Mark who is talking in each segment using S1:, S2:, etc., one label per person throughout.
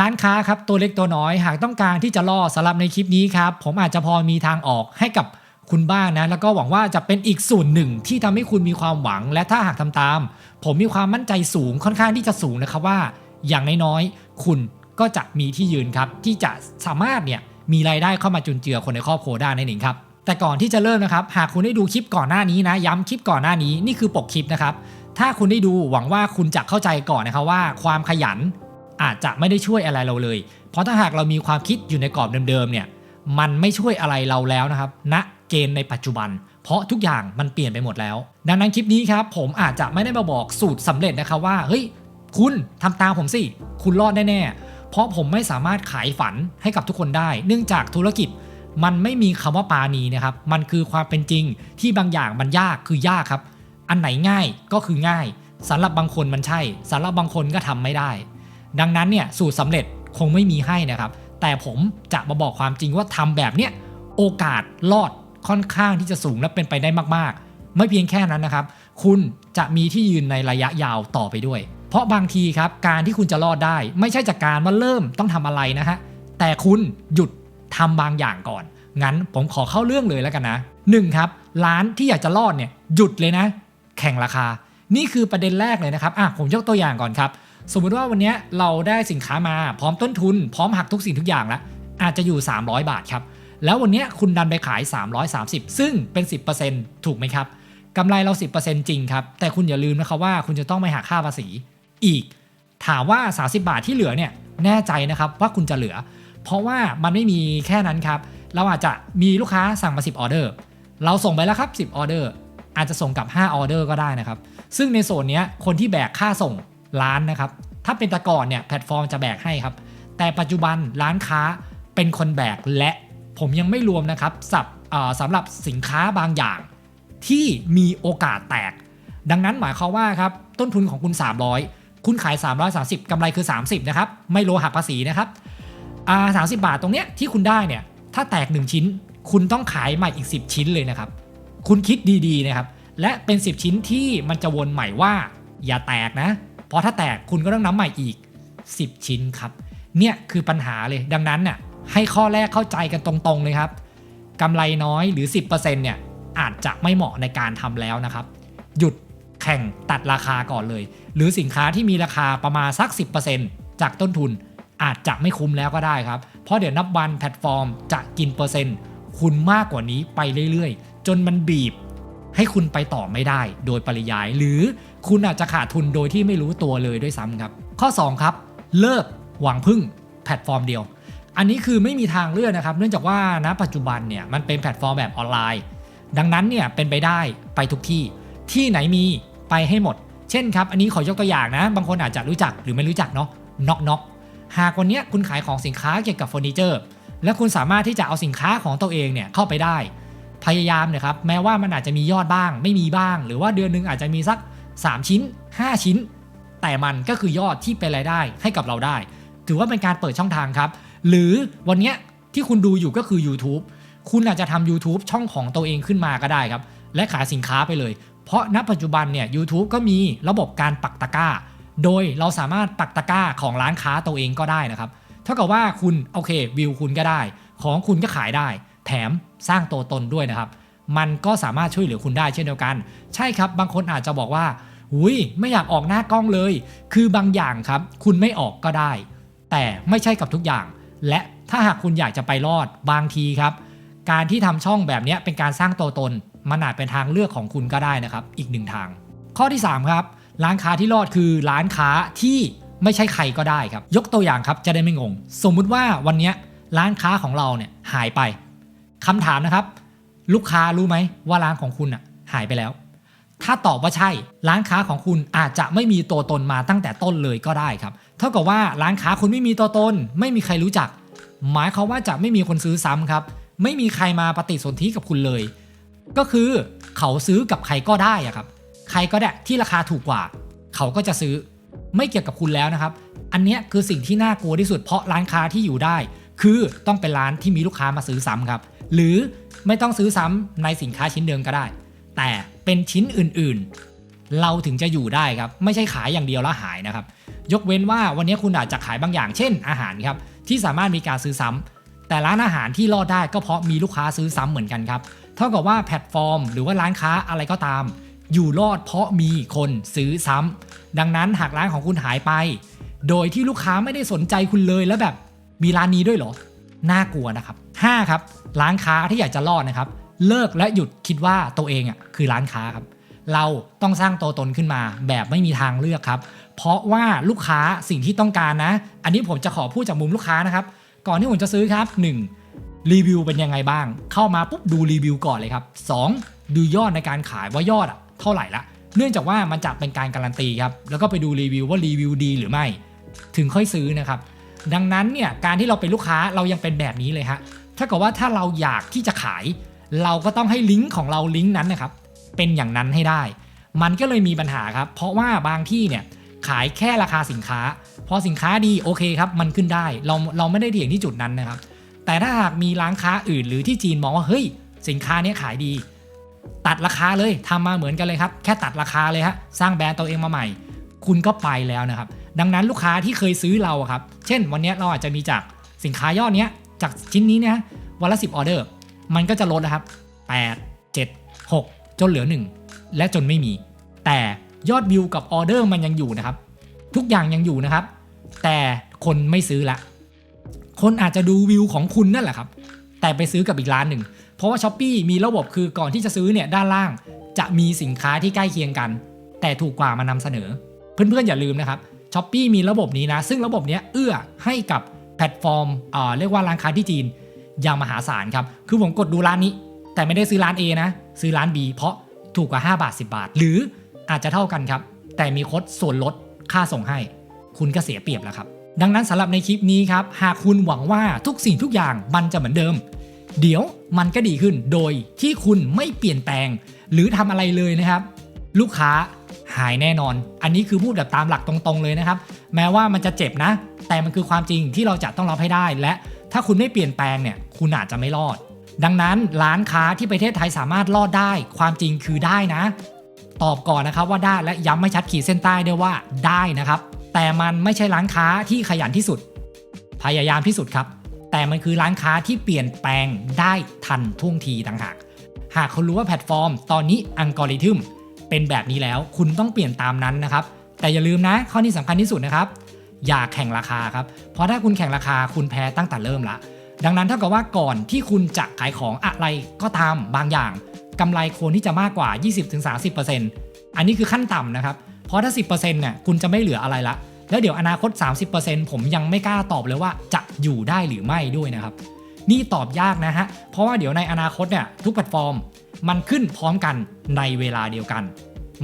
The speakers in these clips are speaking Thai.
S1: ร้านค้าครับตัวเล็กตัวน้อยหากต้องการที่จะล่อสำหรับในคลิปนี้ครับผมอาจจะพอมีทางออกให้กับคุณบ้างนะแล้วก็หวังว่าจะเป็นอีกส่วนหนึ่งที่ทำให้คุณมีความหวัง และถ้าหากทำตาม ผมมีความมั่นใจสูงค่อนข้างที่จะสูงนะครับว่า อย่างน้อยๆคุณก็จะมีที่ยืนครับ ที่จะสามารถเนี่ยมีรายได้เข้ามาจุนเจือคนในครอบครัวได้นั่นเองครับแต่ก่อนที่จะเริ่มนะครับ หากคุณได้ดูคลิปก่อนหน้านี้นะ ย้ำคลิปก่อนหน้านี้นี่คือปกคลิปนะครับถ้าคุณได้ดูหวังว่าคุณจะเข้าใจก่อนนะครับว่า ความขยัน อาจจะไม่ได้ช่วยอะไรเราเลย เพราะถ้าหากเรามีความคิดอยู่ในกรอบเดิมๆเนี่ยมันไม่ช่วยอะไรเราแล้วนะครับณเกณฑ์ในปัจจุบัน เพราะทุกอย่างมันเปลี่ยนไปหมดแล้ว ดังนั้นคลิปนี้ครับผมอาจจะไม่ได้มาบอกสูตรสำเร็จนะครับว่าเฮ้ยคุณทำตามผมสิคุณรอดแน่ๆเพราะผมไม่สามารถขายฝันให้กับทุกคนได้ เนื่องจากธุรกิจมันไม่มีคำว่าปาณีนะครับ มันคือความเป็นจริงที่บางอย่างมันยากคือยากครับ อันไหนง่ายก็คือง่ายสำหรับบางคนมันใช่สำหรับบางคนก็ทำไม่ได้ ดังนั้นเนี่ยสูตรสำเร็จคงไม่มีให้นะครับ แต่ผมจะมาบอกความจริงว่าทำแบบเนี้ยโอกาสรอดค่อนข้างที่จะสูงและเป็นไปได้มากๆ ไม่เพียงแค่นั้นนะครับ คุณจะมีที่ยืนในระยะยาวต่อไปด้วย เพราะบางทีครับการที่คุณจะรอดได้ ไม่ใช่จากการว่าเริ่มต้องทำอะไรนะฮะแต่คุณหยุดทำบางอย่างก่อน งั้นผมขอเข้าเรื่องเลยแล้วกันนะหนึ่งครับร้านที่อยากจะรอดเนี่ยหยุดเลยนะ แข่งราคา นี่คือประเด็นแรกเลยนะครับอะผมยกตัวอย่างก่อนครับ สมมุติว่าวันนี้เราได้สินค้ามาพร้อมต้นทุน พร้อมหักทุกสิ่งทุกอย่างแล้วอาจจะอยู่ 300 บาทครับ แล้ววันนี้คุณดันไปขาย 330 ซึ่งเป็น 10%ถูกไหมครับกำไรเรา 10%จริงครับ แต่คุณอย่าลืมนะครับว่าคุณจะต้องไปหักค่าภาษีอีก ถามว่า 30 บาทที่เหลือเนี่ยแน่ใจนะครับว่าคุณจะเหลือ เพราะว่ามันไม่มีแค่นั้นครับ เราอาจจะมีลูกค้าสั่งมา 10 ออเดอร์ เราส่งไปแล้วครับ 10 ออเดอร์ อาจจะส่งกลับ 5 ออเดอร์ก็ได้นะครับ ซึ่งในโซนนี้คนที่แบกค่าส่ง ร้านนะครับ ถ้าเป็นแต่ก่อนเนี่ยแพลตฟอร์มจะแบกให้ครับ แต่ปัจจุบันร้านค้าเป็นคนแบกและผมยังไม่รวมนะครับสับสำหรับสินค้าบางอย่าง ที่มีโอกาสแตก ดังนั้นหมายความว่าครับต้นทุนของคุณ 300 คุณขาย 330กำไรคือ 30 นะครับ ไม่โลหักภาษีนะครับอ่าสาบาทตรงเนี้ยที่คุณได้เนี่ยถ้าแตก 1 ชิ้น คุณต้องขายใหม่อีก 10 ชิ้นเลยนะครับ คุณคิดดีๆนะครับ และเป็น 10 ชิ้นที่มันจะวนใหม่ว่า อย่าแตกนะ เพราะถ้าแตกคุณก็ต้องน้ำใหม่อีก 10 ชิ้นครับ เนี่ยคือปัญหาเลยดังนั้นน่ะให้ข้อแรกเข้าใจกันตรงๆเลยครับกำไรน้อยหรือ 10%เนี่ยอาจจะไม่เหมาะในการทำแล้วนะครับ หยุดแข่งตัดราคาก่อนเลย หรือสินค้าที่มีราคาประมาณสัก 10%จากต้นทุนอาจจะไม่คุ้มแล้วก็ได้ครับ เพราะเดี๋ยวนับวันแพลตฟอร์มจะกินเปอร์เซ็นต์ คุณมากกว่านี้ไปเรื่อยๆ จนมันบีบ ให้คุณไปต่อไม่ได้โดยปริยาย หรือ คุณอาจจะขาดทุนโดยที่ไม่รู้ตัวเลยด้วยซ้ำครับ ข้อ 2 ครับ เลิกหวังพึ่งแพลตฟอร์มเดียว อันนี้คือไม่มีทางเลือกนะครับ เนื่องจากว่าณปัจจุบันเนี่ยมันเป็นแพลตฟอร์มแบบออนไลน์ ดังนั้นเนี่ยเป็นไปได้ไปทุกที่ ที่ไหนมีไปให้หมด เช่นครับ อันนี้ขอยกตัวอย่างนะ บางคนอาจจะรู้จักหรือไม่รู้จักเนาะน็อกน็อกหากวันเนี้ยคุณขายของสินค้าเกี่ยวกับเฟอร์นิเจอร์ และคุณสามารถที่จะเอาสินค้าของตัวเองเนี่ยเข้าไปได้ พยายามนี่ยครับ แม้ว่ามันอาจจะมียอดบ้าง ไม่มีบ้าง หรือว่าเดือนหนึงอาจจะมีสัก 3 ชิ้น 5 ชิ้น แต่มันก็คือยอดที่เป็นรายได้ให้กับเราได้ ถือว่าเป็นการเปิดช่องทางครับ หรือวันนี้ที่คุณดูอยู่ก็คือ YouTube คุณอาจจะทำ YouTube ช่องของตัวเองขึ้นมาก็ได้ครับ และขายสินค้าไปเลย เพราะณปัจจุบันเนี่ย YouTube ก็มีระบบการปักตะกร้า โดยเราสามารถปักตะกร้าของร้านค้าตัวเองก็ได้นะครับ เท่ากับว่าคุณโอเควิวคุณก็ได้ ของคุณก็ขายได้ แถมสร้างตัวตนด้วยนะครับ มันก็สามารถช่วยเหลือคุณได้เช่นเดียวกัน ใช่ครับ บางคนอาจจะบอกว่าหุยไม่อยากออกหน้ากล้องเลย คือบางอย่างครับ คุณไม่ออกก็ได้ แต่ไม่ใช่กับทุกอย่าง และถ้าหากคุณอยากจะไปรอดบางทีครับ การที่ทำช่องแบบนี้เป็นการสร้างตัวตน มันอาจเป็นทางเลือกของคุณก็ได้นะครับ อีกหนึ่งทาง ข้อที่ 3 ครับ ร้านค้าที่รอดคือร้านค้าที่ไม่ใช่ใครก็ได้ครับ ยกตัวอย่างครับจะได้ไม่งง สมมุติว่าวันนี้ร้านค้าของเราเนี่ยหายไปคำถามนะครับ ลูกค้ารู้ไหมว่าร้านของคุณอะหายไปแล้ว ถ้าตอบว่าใช่ ร้านค้าของคุณอาจจะไม่มีตัวตนมาตั้งแต่ต้นเลยก็ได้ครับ เท่ากับว่าร้านค้าคุณไม่มีตัวตน ไม่มีใครรู้จัก หมายความว่าจะไม่มีคนซื้อซ้ำครับ ไม่มีใครมาปฏิสนธิกับคุณเลย ก็คือเขาซื้อกับใครก็ได้อะครับ ใครก็ได้ที่ราคาถูกกว่า เขาก็จะซื้อไม่เกี่ยวกับคุณแล้วนะครับ อันนี้คือสิ่งที่น่ากลัวที่สุดเพราะร้านค้าที่อยู่ได้ คือต้องเป็นร้านที่มีลูกค้ามาซื้อซ้ำครับ หรือ ไม่ต้องซื้อซ้ำในสินค้าชิ้นเดิมก็ได้ แต่เป็นชิ้นอื่นๆ เราถึงจะอยู่ได้ครับ ไม่ใช่ขายอย่างเดียวแล้วหายนะครับ ยกเว้นว่าวันนี้คุณอาจจะขายบางอย่าง เช่น อาหารครับที่สามารถมีการซื้อซ้ำแต่ร้านอาหารที่รอดได้ก็เพราะมีลูกค้าซื้อซ้ำเหมือนกันครับ เท่ากับว่าแพลตฟอร์ม หรือว่าร้านค้าอะไรก็ตาม อยู่รอดเพราะมีคนซื้อซ้ำดังนั้นหากร้านของคุณหายไป โดยที่ลูกค้าไม่ได้สนใจคุณเลยแล้วแบบมีร้านนี้ด้วยเหรอ น่ากลัวนะครับ 5ครับร้านค้าที่อยากจะรอดนะครับ เลิกและหยุดคิดว่าตัวเองอะคือร้านค้าครับ เราต้องสร้างตัวตนขึ้นมา แบบไม่มีทางเลือกครับ เพราะว่าลูกค้าสิ่งที่ต้องการนะ อันนี้ผมจะขอพูดจากมุมลูกค้านะครับ ก่อนที่ผมจะซื้อครับ 1. รีวิวเป็นยังไงบ้าง เข้ามาปุ๊บดูรีวิวก่อนเลยครับ 2. ดูยอดในการขายว่ายอดอะเท่าไหร่ละเนื่องจากว่ามันจะเป็นการการันตีครับ แล้วก็ไปดูรีวิวว่ารีวิวดีหรือไม่ ถึงค่อยซื้อนะครับ ดังนั้นเนี่ยการที่เราเป็นลูกค้าเรายังเป็นแบบนี้เลยฮะ ถ้าเกิดว่าถ้าเราอยากที่จะขาย เราก็ต้องให้ลิงก์ของเราลิงก์นั้นนะครับ เป็นอย่างนั้นให้ได้ มันก็เลยมีปัญหาครับ เพราะว่าบางที่เนี่ยขายแค่ราคาสินค้า พอสินค้าดีโอเคครับ มันขึ้นได้ เราเราไม่ได้เถียงที่จุดนั้นนะครับ แต่ถ้าหากมีร้านค้าอื่น หรือที่จีนมองว่าเฮ้ย สินค้านี้ขายดี ตัดราคาเลยทำมาเหมือนกันเลยครับ แค่ตัดราคาเลยฮะสร้างแบรนด์ตัวเองมาใหม่ คุณก็ไปแล้วนะครับ ดังนั้นลูกค้าที่เคยซื้อเราครับ เช่น วันนี้เราอาจจะมีจากสินค้ายอดเนี้ย จากชิ้นนี้เนี่ยวันละ10ออเดอร์มันก็จะลดนะครับ 8 7 6 จนเหลือ 1 และจนไม่มี แต่ยอดวิวกับออเดอร์มันยังอยู่นะครับ ทุกอย่างยังอยู่นะครับ แต่คนไม่ซื้อละ คนอาจจะดูวิวของคุณนั่นแหละครับ แต่ไปซื้อกับอีกร้านหนึ่ง เพราะว่าช้อปปีมีระบบคือก่อนที่จะซื้อเนี่ยด้านล่าง จะมีสินค้าที่ใกล้เคียงกัน แต่ถูกกว่ามานำเสนอ เพื่อนๆอย่าลืมนะครับช้อปปีมีระบบนี้นะ ซึ่งระบบเนี้ยเอื้อให้กับ แพลตฟอร์มเรียกว่าร้านค้าที่จีนอย่างมหาศาลครับ คือผมกดดูร้านนี้ แต่ไม่ได้ซื้อร้าน A นะ ซื้อร้าน B เพราะถูกกว่า 5 บาท 10 บาท หรืออาจจะเท่ากันครับ แต่มีโค้ดส่วนลดค่าส่งให้ คุณก็เสียเปรียบแล้วครับ ดังนั้นสำหรับในคลิปนี้ครับ หากคุณหวังว่าทุกสิ่งทุกอย่างมันจะเหมือนเดิม เดี๋ยวมันก็ดีขึ้นโดยที่คุณไม่เปลี่ยนแปลง หรือทำอะไรเลยนะครับ ลูกค้าหายแน่นอน อันนี้คือพูดแบบตามหลักตรงๆเลยนะครับ แม้ว่ามันจะเจ็บนะ แต่มันคือความจริงที่เราจะต้องรับให้ได้ และถ้าคุณไม่เปลี่ยนแปลงเนี่ยคุณอาจจะไม่รอด ดังนั้นร้านค้าที่ประเทศไทยสามารถรอดได้ ความจริงคือได้นะ ตอบก่อนนะครับว่าได้และย้ำไม่ชัดขีดเส้นใต้ด้วยว่าได้นะครับ แต่มันไม่ใช่ร้านค้าที่ขยันที่สุด พยายามที่สุดครับ แต่มันคือร้านค้าที่เปลี่ยนแปลงได้ทันท่วงทีต่างหาก หากคุณรู้ว่าแพลตฟอร์ม ตอนนี้อัลกอริทึมเป็นแบบนี้แล้วคุณต้องเปลี่ยนตามนั้นนะครับ แต่อย่าลืมนะข้อนี้สำคัญที่สุดนะครับ อย่าแข่งราคาครับ เพราะถ้าคุณแข่งราคาคุณแพ้ตั้งแต่เริ่มละ ดังนั้นเท่ากับว่าก่อนที่คุณจะขายของอะไรก็ตามบางอย่างกำไรควรที่จะมากกว่า 20-30%อันนี้คือขั้นต่ำนะครับ เพราะถ้า 10%เนี่ยคุณจะไม่เหลืออะไรละ แล้วเดี๋ยวอนาคต 30%ผมยังไม่กล้าตอบเลยว่าจะอยู่ได้หรือไม่ด้วยนะครับ นี่ตอบยากนะฮะ เพราะว่าเดี๋ยวในอนาคตเนี่ยทุกแพลตฟอร์ม มันขึ้นพร้อมกันในเวลาเดียวกัน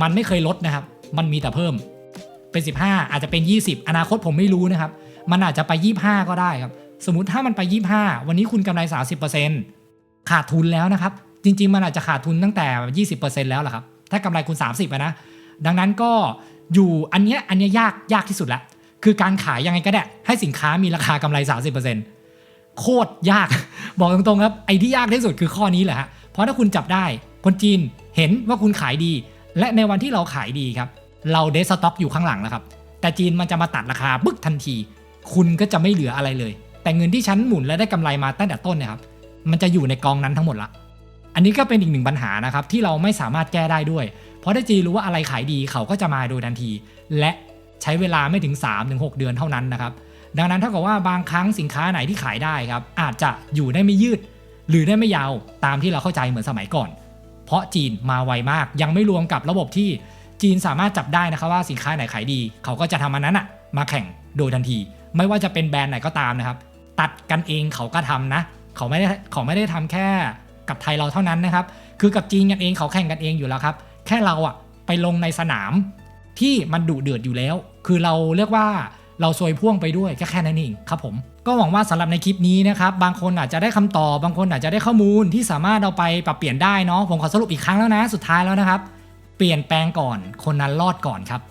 S1: มันไม่เคยลดนะครับ มันมีแต่เพิ่ม เป็น 15 อาจจะเป็น 20 อนาคตผมไม่รู้นะครับ มันอาจจะไป 25 ก็ได้ครับ สมมติถ้ามันไป 25 วันนี้คุณกำไร 30%ขาดทุนแล้วนะครับ จริง ๆ มันอาจจะขาดทุนตั้งแต่ 20%แล้วแหละครับ ถ้ากำไรคุณ 30นะ ดังนั้นก็อยู่อันเนี้ยอันเนี้ยยากยากที่สุดละ คือการขายยังไงก็ได้ ให้สินค้ามีราคากำไร 30%โคตรยาก บอกตรงๆครับไอ้ที่ยากที่สุดคือข้อนี้แหละฮะ เพราะถ้าคุณจับได้คนจีนเห็นว่าคุณขายดี และในวันที่เราขายดีครับ เราเดสต็อกอยู่ข้างหลังแล้วครับ แต่จีนมันจะมาตัดราคาบึกทันที คุณก็จะไม่เหลืออะไรเลย แต่เงินที่ฉันหมุนและได้กำไรมาตั้งแต่ต้นเนี่ยครับ มันจะอยู่ในกองนั้นทั้งหมดละ อันนี้ก็เป็นอีกหนึ่งปัญหานะครับที่เราไม่สามารถแก้ได้ด้วย เพราะถ้าจีนรู้ว่าอะไรขายดีเขาก็จะมาโดยทันที และใช้เวลาไม่ถึง 3-6 เดือนเท่านั้นนะครับ ดังนั้นเท่ากับว่าบางครั้งสินค้าไหนที่ขายได้ครับ อาจจะอยู่ได้ไม่ยืด หรือได้ไม่ยาวตามที่เราเข้าใจเหมือนสมัยก่อน เพราะจีนมาไวมากยังไม่รวมกับระบบที่ จีนสามารถจับได้นะครับว่าสินค้าไหนขายดี เขาก็จะทำอันนั้นอะมาแข่งโดยทันที ไม่ว่าจะเป็นแบรนด์ไหนก็ตามนะครับ ตัดกันเองเขาก็ทำนะ เขาไม่ได้เขาไม่ได้ทำแค่กับไทยเราเท่านั้นนะครับ คือกับจีนกันเองเขาแข่งกันเองอยู่แล้วครับ แค่เราอะไปลงในสนามที่มันดุเดือดอยู่แล้ว คือเราเรียกว่าเราซวยพ่วงไปด้วยก็แค่นั้นเองครับผม ก็หวังว่าสำหรับในคลิปนี้นะครับ บางคนอาจจะได้คำตอบ บางคนอาจจะได้ข้อมูลที่สามารถเอาไปปรับเปลี่ยนได้เนาะ ผมขอสรุปอีกครั้งแล้วนะ สุดท้ายแล้วนะครับ เปลี่ยนแปลงก่อนคนนั้นรอดก่อนครับ